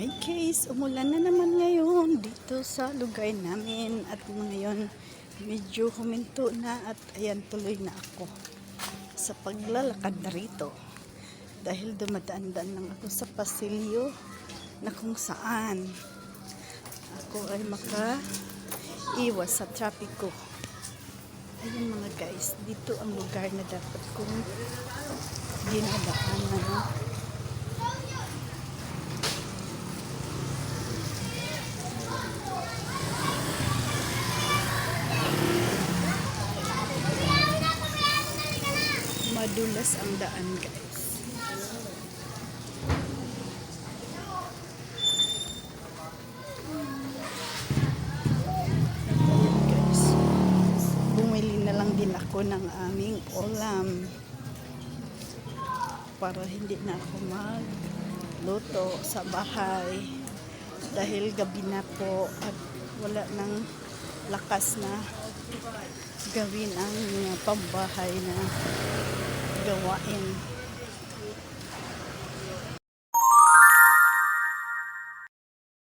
Hi guys, umulan na naman ngayon dito sa lugar namin at ngayon medyo huminto na at ayan tuloy na ako sa paglalakad na rito dahil dumadaan-daan lang ako sa pasilyo na kung saan ako ay maka iwas sa trapiko. Ayun mga guys, dito ang lugar na dapat kong dinadaanan. Madulas ang daan guys. Guys. Bumili na lang din ako ng aming ulam para hindi na ako magluto sa bahay dahil gabi na po at wala nang lakas na gawin ang mga pambahay na gawa in.